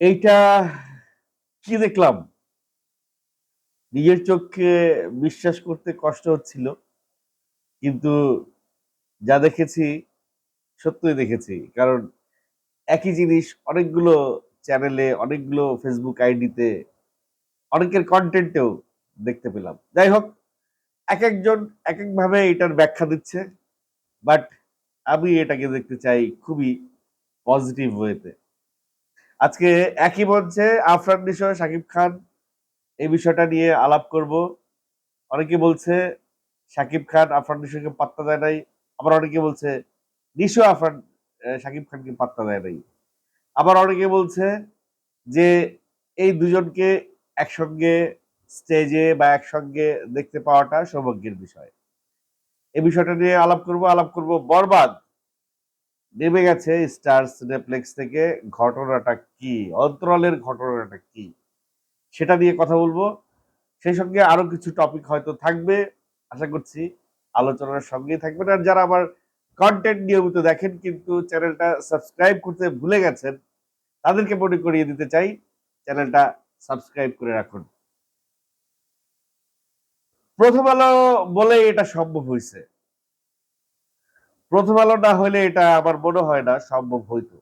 এইটা কি দেখলাম? নিজের চোখকে বিশ্বাস করতে কষ্ট হচ্ছিল, কিন্তু যা দেখেছি, সত্যই দেখেছি। কারণ একই জিনিস অনেকগুলো চ্যানেলে অনেকগুলো ফেসবুক আইডিতে অনেকের কন্টেন্টেও দেখতে পেলাম। যাই হোক, এক একজন এক একভাবে এটার ব্যাখ্যা দিচ্ছে বাট আমি এটাকে দেখতে চাই খুবই পজিটিভ ওয়েতে আজকে একই মঞ্চে আফরান নিশো শাকিব খান, এই বিষয়টা নিয়ে আলাপ করব। অনেকে বলছে শাকিব খান আফরান নিশোকে পাত্তা দেয় নাই। আবার অনেকে বলছে নিশো আফরান শাকিব খানকে পাত্তা দেয় নাই। আবার অনেকে বলছে যে এই দুজনকে একসঙ্গে স্টেজে বা একসঙ্গে দেখতে পাওয়াটা সৌভাগ্যের বিষয়। এই বিষয়টা নিয়ে আলাপ করব আলাপ করব বরবাদ নেমে গেছে স্টার সিনেপ্লেক্স থেকে। ঘটনাটা কি? অন্তরালের ঘটনাটা কি? সেটা নিয়ে কথা বলব। সেই সঙ্গে আরও কিছু টপিক হয়তো থাকবে। আশা করছি আলোচনার সঙ্গেই থাকবেন। আর যারা আমার কন্টেন্ট নিয়মিত দেখেন কিন্তু চ্যানেলটা সাবস্ক্রাইব করতে ভুলে গেছেন, তাদেরকে মনে করিয়ে দিতে চাই, চ্যানেলটা সাবস্ক্রাইব করে রাখুন। প্রথম আলো বলে এটা সম্ভব হয়েছে প্রথম আলো না হলে এটা আমার মনে হয় না সম্ভব হইতো।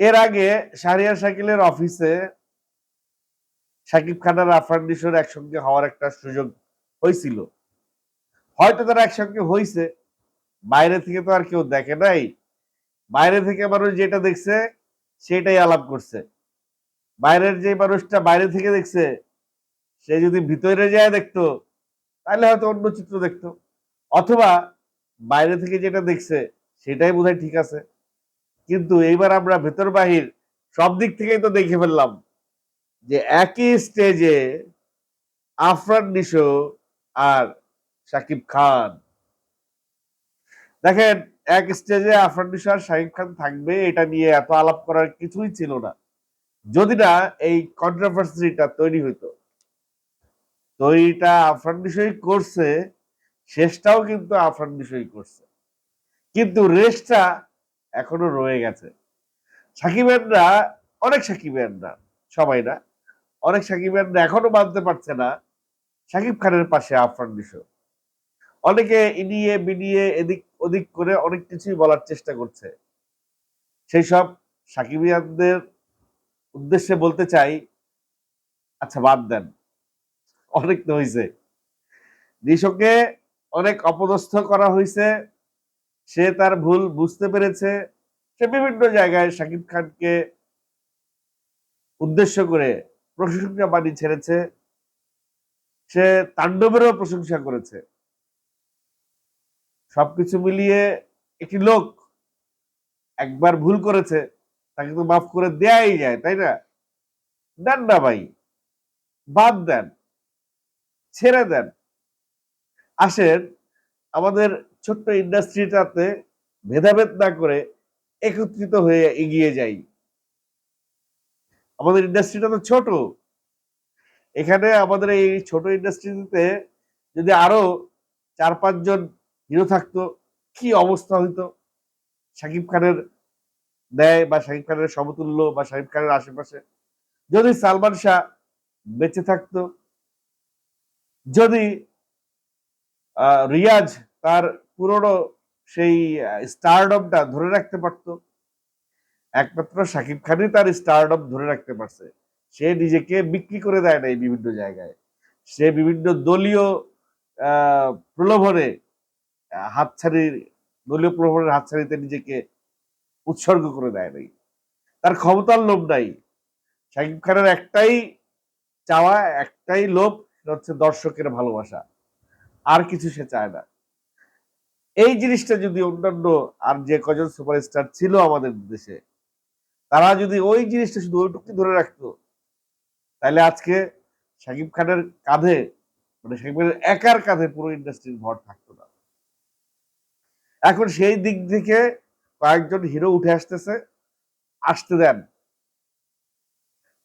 এর আগে শাহরিয়ার শাকিলের অফিসে শাকিব খান আর আফরান নিশোর একসঙ্গে হওয়ার একটা সুযোগ হয়েছিল হয়তো তারা একসঙ্গে হয়েছে বাইরে থেকে তো আর কেউ দেখে নাই। বাইরে থেকে মানুষ যেটা দেখছে, সেটাই আলাপ করছে। বাইরের যে মানুষটা বাইরে থেকে দেখছে, সে যদি ভিতরে যায় দেখতো তাহলে হয়তো অন্য চিত্র দেখতো। অথবা বাইরে থেকে যেটা দেখছে, সেটাই বোধহয় ঠিক আছে। কিন্তু এইবার আমরা ভেতর বাহির সব দিক থেকেই তো দেখে ফেললাম যে একই স্টেজে আফরান নিশো আর শাকিব খান। দেখেন, এক স্টেজে আফরান নিশো আর শাকিব খান থাকবে, এটা নিয়ে এত আলাপ করার কিছুই ছিল না। যদি না, এই কন্ট্রোভার্সিটা তৈরি হইতো। তৈরিটা আফরান বিষয় করছে, শেষটাও কিন্তু আফরান বিষয় করছে। কিন্তু রেসটা এখনও রয়ে গেছে। সাকিবেনরা অনেক সাকিবেনরা সবাই না, অনেক সাকিবেনরা এখনও মানতে পারছে না সাকিব খানের পাশে আফরান নিশো অনেকে ইনিয়ে বিনিয়ে এদিক ওদিক করে অনেক কিছুই বলার চেষ্টা করছে। সেই সব সাকিবিয়ানদের উদ্দেশ্যে বলতে চাই আচ্ছা বাদ দেন। অনেক হয়েছে নিশোকে অনেক অপদস্থ করা হয়েছে সে তার ভুল বুঝতে পেরেছে। সে বিভিন্ন জায়গায় শাকিব খানকে উদ্দেশ্য করে প্রশংসা বাণী ছেড়েছে। সে তাণ্ডবেরও প্রশংসা করেছে। সবকিছু মিলিয়ে একটি লোক একবার ভুল করেছে, তাকে তো মাফ করে দেয়াই যায়, তাই না? দেন না ভাই, বাদ দেন। ছেড়ে দেন। আসেন, আমাদের ছোট্ট ইন্ডাস্ট্রিটাতে ভেদাভেদ না করে একত্রিত হয়ে এগিয়ে যাই। আমাদের ইন্ডাস্ট্রিটা তো ছোট। এখানে আমাদের এই ছোট ইন্ডাস্ট্রিতে যদি আরও চার পাঁচজন হিরো থাকতো, কি অবস্থা হইতো? শাকিব খানের দেয় বা শাকিব খানের সমতুল্য বা শাকিব খানের আশেপাশে। যদি সালমান শাহ বেঁচে থাকতো যদি রিয়াজ তার পুরনো সেই স্টারডমটা ধরে রাখতে পারত, একমাত্র শাকিব খানই তার স্টারডম ধরে রাখতে পারছে। সে নিজেকে বিক্রি করে দেয় নাই বিভিন্ন জায়গায়। সে বিভিন্ন দলীয় প্রলোভনে হাতছাড়ির দলীয় প্রলোভনের হাতছাড়িতে নিজেকে উৎসর্গ করে দেয় নাই। তার ক্ষমতার লোভ নাই। শাকিব খানের একটাই চাওয়া, একটাই লোভ সেটা হচ্ছে দর্শকের ভালোবাসা। আর কিছু সে চায় না। এই জিনিসটা যদি অন্যান্য আর যে কজন সুপারস্টার ছিল আমাদের দেশে, তারা যদি ওই জিনিসটা শুধু ওইটুকু ধরে রাখতো, তাহলে আজকে শাকিব খানের কাঁধে মানে শাকিব খানের একার কাঁধে পুরো ইন্ডাস্ট্রির ভর থাকতো না। এখন সেই দিক থেকে কয়েকজন হিরো উঠে আসতেছে, আসতে দেন।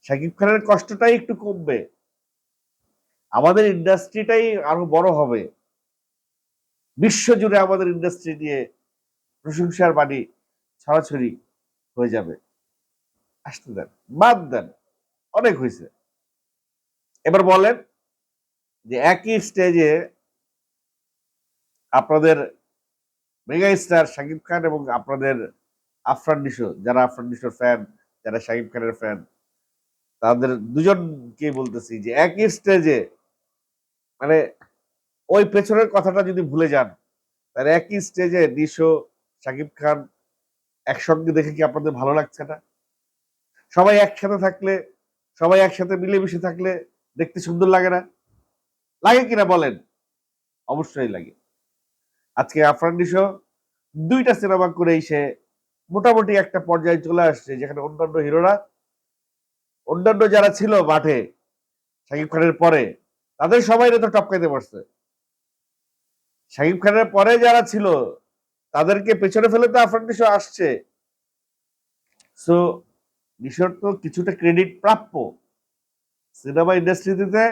শাকিব খানের কষ্টটাই একটু কমবে। আমাদের ইন্ডাস্ট্রিটাই আরও বড় হবে। বিশ্ব জুড়ে আমাদের ইন্ডাস্ট্রি নিয়ে প্রশংসার বাণী ছড়াছড়ি হয়ে যাবে। আসতে দেন, বাদ দেন, অনেক হয়েছে। এবার বলেন যে একই স্টেজে আপনাদের মেগা স্টার শাকিব খান এবং আপনাদের আফরান নিশো, যারা আফরান নিশোর ফ্যান, যারা শাকিব খানের ফ্যান, তাদের দুজনকে বলতেছি যে একই স্টেজে মানে ওই পেছনের কথাটা যদি ভুলে যান, তাহলে একই স্টেজে নিশো শাকিব খান একসঙ্গে দেখে কি আপনাদের ভালো লাগছে না? সবাই একসাথে থাকলে, সবাই একসাথে মিলেমিশে থাকলে দেখতে সুন্দর লাগে না? লাগে কিনা বলেন? অবশ্যই লাগে। আজকে আফরান নিশো দুইটা সিনেমা করে সে মোটামুটি একটা পর্যায়ে চলে আসছে, যেখানে অন্যান্য হিরোরা, অন্যান্য যারা ছিল মাঠে শাকিব খানের পরে তাদের সবাই তো টপকাইতে পারছে। শাকিব খানের পরে যারা ছিল, তাদেরকে পেছনে ফেলে তো আফরান নিশো আসছে। সো নিশোর তো কিছুটা ক্রেডিট প্রাপ্য। সিনেমা ইন্ডাস্ট্রিতে,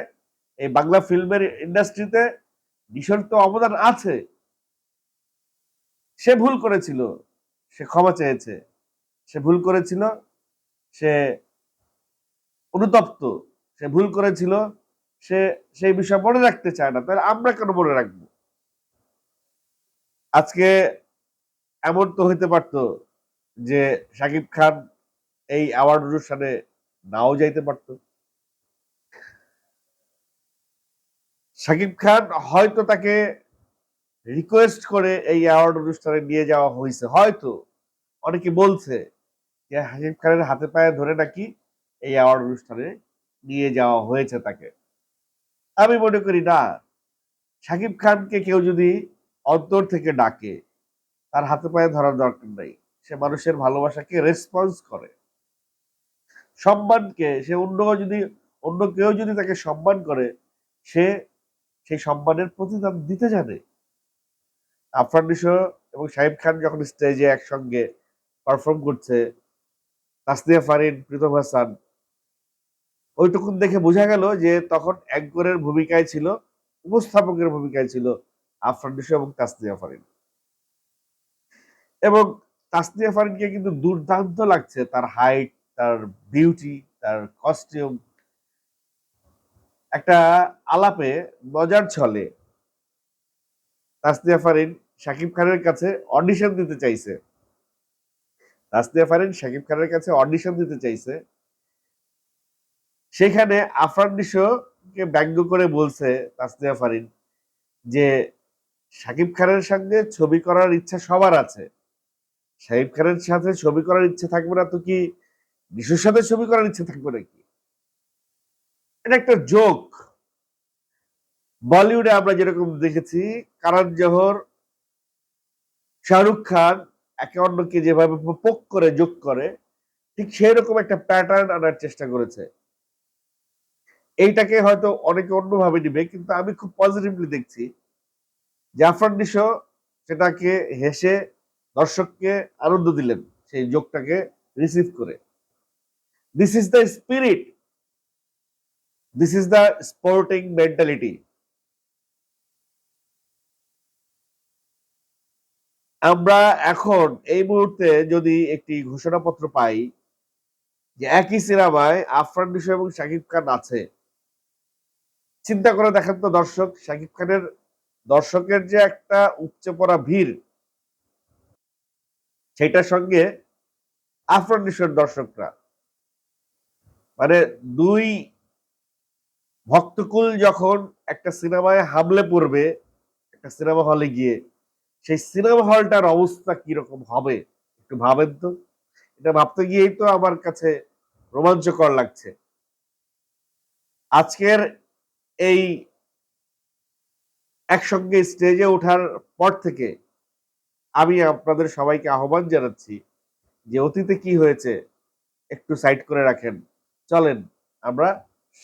এই বাংলা ফিল্মের ইন্ডাস্ট্রিতে নিশোর তো অবদান আছে। সে ভুল করেছিল, সে ক্ষমা চেয়েছে। সে ভুল করেছিল, সে অনুতপ্ত, সে ভুল করেছিল সে, সেই বিষয় মনে রাখতে চায় না। তাহলে আমরা কেন মনে রাখব? আজকে এমন তো হইতে পারতো যে সাকিব খান এই অ্যাওয়ার্ড অনুষ্ঠানে নাও যাইতে পারত। সাকিব খান হয়তো তাকে রিকোয়েস্ট করে এই অ্যাওয়ার্ড অনুষ্ঠানে নিয়ে যাওয়া হয়েছে হয়তো অনেকে বলছে যে হাসিব খানের হাতে পায়ে ধরে নাকি এই অ্যাওয়ার্ড অনুষ্ঠানে নিয়ে যাওয়া হয়েছে তাকে। আমি মনে করি না। শাকিব খানকে কেউ যদি অন্তর থেকে ডাকে, তার হাতে পায়ে ধরার দরকার নেই। সে মানুষের ভালোবাসাকে রেসপন্স করে। সম্মানকে, সে অন্য যদি, অন্য কেউ যদি তাকে সম্মান করে, সে সেই সম্মানের প্রতিদান দিতে জানে। আফরান নিশো এবং শাহিব খান যখন স্টেজে একসঙ্গে পারফর্ম করছে, তাসনিয়া ফারিন, প্রীতম হাসান ওইটুকুন দেখে বোঝা গেল যে তখন একগরের ভূমিকায় ছিল, উপস্থাপকের ভূমিকায় ছিল আফরান নিশো এবং তাসনিয়া ফারিন এবং তাসনিয়া ফারিনকে কিন্তু দুর্দান্ত লাগছে তার হাইট তার বিউটি তার কস্টিউম একটা আলাপে মজার ছলে তাসনিয়া ফারিন শাকিব খানের কাছে অডিশন দিতে চাইছে। তাসনিয়া ফারিন শাকিব খানের কাছে অডিশন দিতে চাইছে। সেখানে আফরান নিশোকে ব্যঙ্গ করে বলছে তাসনিয়া ফারিন যে, শাকিব খানের সঙ্গে ছবি করার ইচ্ছা সবার আছে। শাকিব খানের সাথে ছবি করার ইচ্ছে থাকবে না তো কি নিশোর সাথে ছবি করার ইচ্ছে থাকবে নাকি? এটা একটা জোক বলিউডে আমরা যেরকম দেখেছি, কারণ জোহর, শাহরুখ খান একে অন্যকে যেভাবে পোক করে যোগ করে, ঠিক সেই রকম একটা প্যাটার্ন আনার চেষ্টা করেছে। এইটাকে হয়তো অনেকে অন্যভাবে নিবে, কিন্তু আমি খুব পজিটিভলি দেখছি জাফরান নিশো সেটাকে হেসে দর্শককে আনন্দ দিলেন, সেই যোগটাকে রিসিভ করে। This is the spirit this is the sporting mentality আমরা এখন এই মুহূর্তে যদি একটি ঘোষণাপত্র পাই যে একই সিনেমায় আফরান নিশো এবং শাকিব খান আছে চিন্তা করে দেখেন তো দর্শক, শাকিব খানের দর্শকের যে একটা উপচে পড়া ভিড়, সেটার সঙ্গে আফরান দর্শকরা। মানে দুই ভক্তকুল যখন একটা সিনেমায় হামলে পড়বে, একটা সিনেমা হলে গিয়ে, সেই সিনেমা হলটার অবস্থা কীরকম হবে, একটু ভাবেন তো? এটা ভাবতে গিয়েই তো আমার কাছে রোমাঞ্চকর লাগছে। আজকের এই একসঙ্গে স্টেজে ওঠার পর থেকে আমি আপনাদের সবাইকে আহ্বান জানাচ্ছি যে অতীতে কি হয়েছে একটু সাইড করে রাখেন। চলেন, আমরা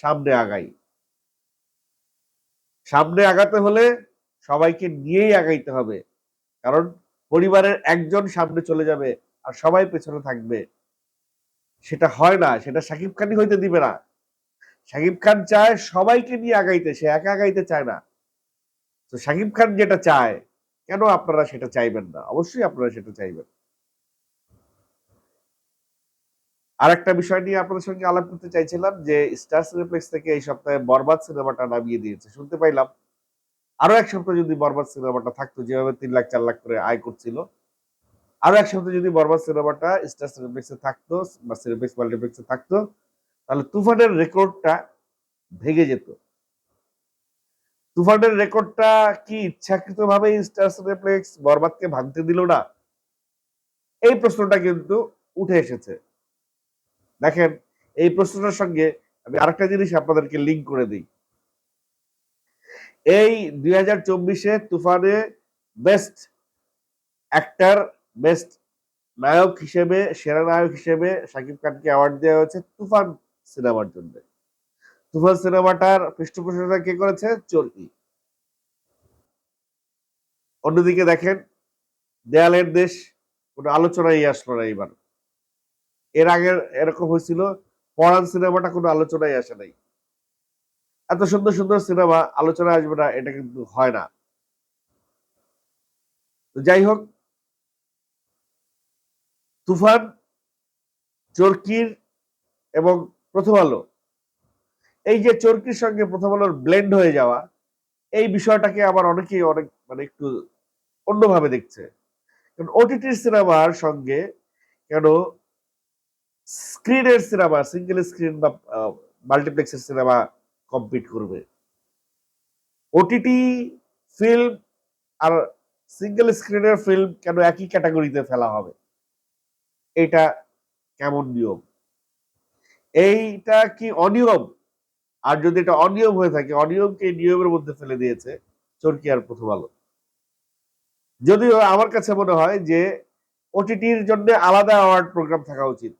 সামনে আগাই। সামনে আগাতে হলে সবাইকে নিয়েই আগাইতে হবে। কারণ পরিবারের একজন সামনে চলে যাবে আর সবাই পেছনে থাকবে। সেটা হয় না, সেটা সাকিব খানি হইতে দিবে না। সাকিব খান চায়, সবাইকে নিয়ে আগাইতে, সে একা আগাইতে চায় না। তো সাকিব খান যেটা চায়, কেন আপনারা সেটা চাইবেন না? অবশ্যই আপনারা সেটা চাইবেন। আর একটা বিষয় নিয়ে আপনাদের সঙ্গে আলাপ করতে চাইছিলাম যে স্টার সিনেপ্লেক্স থেকে এই সপ্তাহে বরবাদ সিনেমাটা নামিয়ে দিয়েছে। শুনতে পাইলাম। আরও এক সপ্তাহ যদি বরবাদ সিনেমাটা থাকতো, যেভাবে তিন লাখ, চার লাখ করে আয় করছিল। আরও এক সপ্তাহ যদি বরবাদ সিনেমাটা স্টার সিনেপ্লেক্সে থাকতো, বা সিনেপ্লেক্স মাল্টিপ্লেক্সে থাকতো তাহলে তুফানের রেকর্ডটা ভেঙে যেত। তুফানের রেকর্ডটা কি ইচ্ছাকৃত ভাবে স্টার বরবাদকে ভাঙতে দিল না? এই প্রশ্নটা কিন্তু উঠে এসেছে। দেখেন, এই প্রশ্নটার সঙ্গে আমি আরেকটা জিনিস আপনাদেরকে লিঙ্ক করে দিই। এই দুই হাজার চব্বিশে তুফানে বেস্ট অ্যাক্টার বেস্ট নায়ক হিসেবে, সেরা নায়ক হিসেবে শাকিব খানকে অ্যাওয়ার্ড দেওয়া হয়েছে তুফান। সিনেমার জন্য। তুফান সিনেমাটার পৃষ্ঠপোষকতা কে করেছে? চরকি। অন্যদিকে দেখেন, দেয়ালের দেশ, কোনো আলোচনাই আসলো না এবার এর আগে এরকম হয়েছিল পরান সিনেমাটা কোনো আলোচনায় আসে নাই। এত সুন্দর সুন্দর সিনেমা, আলোচনা আসবে না, এটা কিন্তু হয় না। যাই হোক, তুফান, চরকির এবং প্রথম আলো। এই যে চরকির সঙ্গে প্রথম আলোর ব্লেন্ড হয়ে যাওয়া, এই বিষয়টাকে আবার অনেকেই অনেক মানে একটু অন্যভাবে দেখছে। কারণ ওটিটির সিনেমার সঙ্গে কেন স্ক্রিনের সিনেমা সিঙ্গেল স্ক্রিন বা মাল্টিপ্লেক্সের সিনেমা কম্পিট করবে। ওটিটি ফিল্ম আর সিঙ্গেল স্ক্রিনের ফিল্ম কেন একই ক্যাটাগরিতে ফেলা হবে? এটা কেমন নিয়ম? এইটা কি অনিয়ম? আর যদি এটা অনিয়ম হয়ে থাকে, অনিয়মকে নিয়মের মধ্যে ফেলে দিয়েছে চরকি আর প্রথম আলো। যদিও আমার কাছে মনে হয় যে ওটিটির জন্য আলাদা অ্যাওয়ার্ড প্রোগ্রাম থাকা উচিত।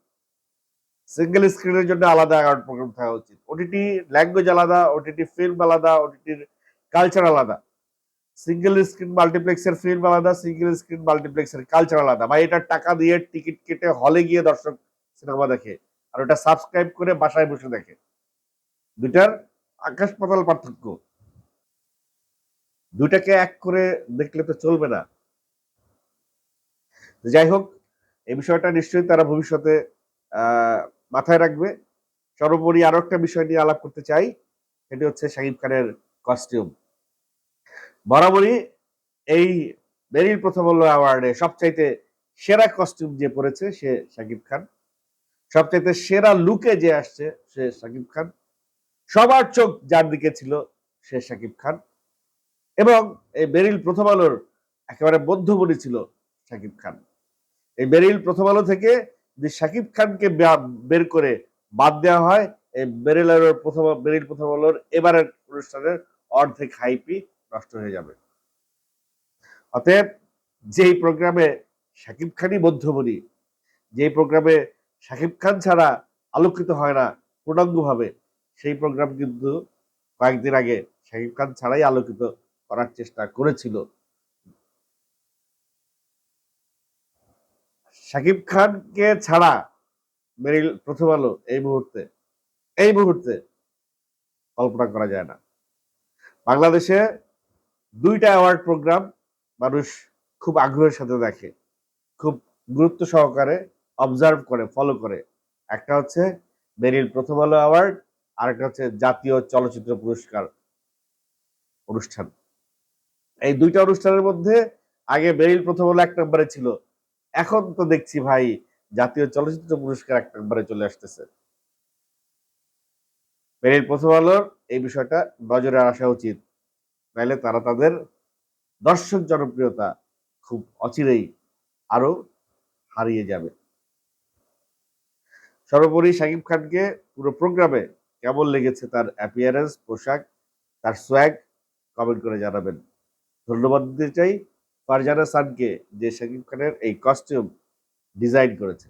সিঙ্গেল স্ক্রিনের জন্য আলাদা অ্যাওয়ার্ড প্রোগ্রাম থাকা উচিত। ওটিটি ল্যাঙ্গুয়েজ আলাদা ওটিটি ফিল্ম আলাদা ওটিটির কালচার আলাদা। সিঙ্গেল স্ক্রিন মাল্টিপ্লেক্সের ফিল্ম আলাদা সিঙ্গেল স্ক্রিন মাল্টিপ্লেক্সের কালচার আলাদা। বা এটা টাকা দিয়ে টিকিট কেটে হলে গিয়ে দর্শক সিনেমা দেখে। আর ওটা সাবস্ক্রাইব করে বাসায় বসে দেখে। দুটার আকাশ পাতাল পার্থক্য। দুটাকে এক করে দেখলে তো চলবে না। যাই হোক, এই বিষয়টা নিশ্চয়ই তারা ভবিষ্যতে মাথায় রাখবে। সর্বোপরি আরও একটা বিষয় নিয়ে আলাপ করতে চাই, সেটি হচ্ছে শাকিব খানের কস্টিউম বরাবরই এই বেরিল প্রথম হলো অ্যাওয়ার্ডে সবচাইতে সেরা কস্টিউম যে পরেছে সে শাকিব খান। সবচাইতে সেরা লুকে যে আসছে সে শাকিব খান। সবার চোখ যার দিকে ছিল সে শাকিব খান। এবং এই বেরিল প্রথম আলোর একেবারে মধ্যমণি ছিল শাকিব খান। এই বেরিল প্রথম আলো থেকে যে শাকিব খানকে বের করে বাদ দেওয়া হয়, এই বেরিল আলোর প্রথম বেরিল প্রথম আলোর এবারের অনুষ্ঠানের অর্ধেক হাইপি নষ্ট হয়ে যাবে। অতএব যেই প্রোগ্রামে শাকিব খানই মধ্যমণি যেই প্রোগ্রামে শাকিব খান ছাড়া আলোকিত হয় না পূর্ণাঙ্গভাবে। সেই প্রোগ্রাম কিন্তু কয়েকদিন আগে শাকিব খান ছাড়াই আলোকিত করার চেষ্টা করেছিল। শাকিব খানকে ছাড়া মেরিল প্রথম আলো এই মুহূর্তে এই মুহূর্তে কল্পনা করা যায় না। বাংলাদেশে দুইটা অ্যাওয়ার্ড প্রোগ্রাম মানুষ খুব আগ্রহের সাথে দেখে, খুব গুরুত্ব সহকারে অবজার্ভ করে ফলো করে। একটা হচ্ছে মেরিল প্রথম আলো অ্যাওয়ার্ড আর একটা হচ্ছে জাতীয় চলচ্চিত্র পুরস্কার অনুষ্ঠান। এই দুইটা অনুষ্ঠানের মধ্যে আগে মেরিল প্রথম আলো এক নম্বরে ছিল, এখন তো দেখছি ভাই জাতীয় চলচ্চিত্র পুরস্কার এক নম্বরে চলে আসতেছে। মেরিল প্রথম আলোর এই বিষয়টা নজরে আসা উচিত নাইলে তারা তাদের দর্শক জনপ্রিয়তা খুব অচিরেই আরও হারিয়ে যাবে। সর্বোপরি শাকিব খানকে পুরো প্রোগ্রামে কেমন লেগেছে তার অ্যাপিয়ারেন্স পোশাক, তার সোয়াগ কমেন্ট করে জানাবেন। ধন্যবাদ দিতে চাই ফারজানা সানকে, যে শাকিব খানের এই কস্টিউম ডিজাইন করেছে।